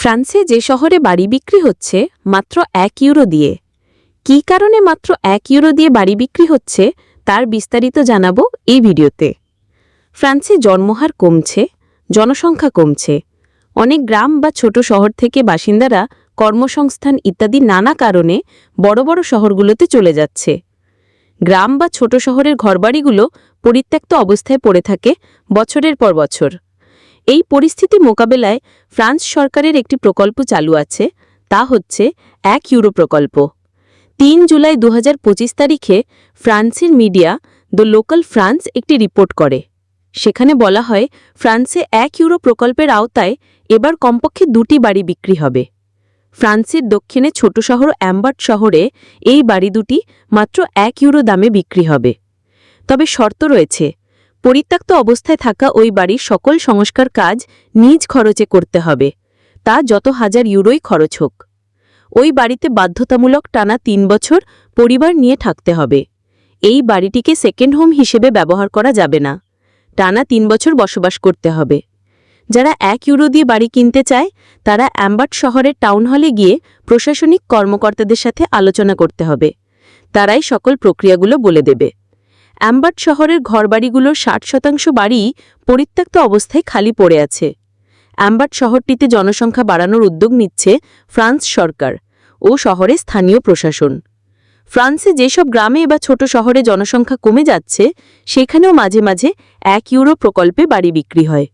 ফ্রান্সে যে শহরে বাড়ি বিক্রি হচ্ছে, মাত্র এক ইউরো দিয়ে। কী কারণে মাত্র এক ইউরো দিয়ে বাড়ি বিক্রি হচ্ছে, তার বিস্তারিত জানাব এই ভিডিওতে। ফ্রান্সে জন্মহার কমছে, জনসংখ্যা কমছে। অনেক গ্রাম বা ছোট শহর থেকে বাসিন্দারা কর্মসংস্থান ইত্যাদি নানা কারণে বড় বড় শহরগুলোতে চলে যাচ্ছে। গ্রাম বা ছোট শহরের ঘরবাড়িগুলো পরিত্যক্ত অবস্থায় পড়ে থাকে বছরের পর বছর। এই পরিস্থিতি মোকাবেলায় ফ্রান্স সরকারের একটি প্রকল্প চালু আছে, তা হচ্ছে এক ইউরো প্রকল্প। তিন জুলাই দু হাজার পঁচিশ তারিখে ফ্রান্সের মিডিয়া দ্য লোকাল ফ্রান্স একটি রিপোর্ট করে। সেখানে বলা হয়, ফ্রান্সে এক ইউরো প্রকল্পের আওতায় এবার কমপক্ষে দুটি বাড়ি বিক্রি হবে। ফ্রান্সের দক্ষিণে ছোট শহর অ্যাম্বার্ট শহরে এই বাড়ি দুটি মাত্র এক ইউরো দামে বিক্রি হবে। তবে শর্ত রয়েছে পরিত্যক্ত অবস্থায় থাকা ওই বাড়ির সকল সংস্কার কাজ নিজ খরচে করতে হবে। তা যত হাজার ইউরোই খরচ হোক। ওই বাড়িতে বাধ্যতামূলক টানা তিন বছর পরিবার নিয়ে থাকতে হবে। এই বাড়িটিকে সেকেন্ড হোম হিসেবে ব্যবহার করা যাবে না। টানা তিন বছর বসবাস করতে হবে। যারা এক ইউরো দিয়ে বাড়ি কিনতে চায়, তারা অ্যাম্বার্ট শহরের টাউন হলে গিয়ে প্রশাসনিক কর্মকর্তাদের সাথে আলোচনা করতে হবে। তারাই সকল প্রক্রিয়াগুলো বলে দেবে। অ্যাম্বার্ট শহরের ঘরবাড়িগুলোর ষাট শতাংশ বাড়ি পরিত্যক্ত অবস্থায় খালি পড়ে আছে। অ্যাম্বার্ট শহরটিতে জনসংখ্যা বাড়ানোর উদ্যোগ নিচ্ছে ফ্রান্স সরকার ও শহরে স্থানীয় প্রশাসন। ফ্রান্সে যেসব গ্রামে বা ছোট শহরে জনসংখ্যা কমে যাচ্ছে, সেখানেও মাঝে মাঝে এক ইউরো প্রকল্পে বাড়ি বিক্রি হয়।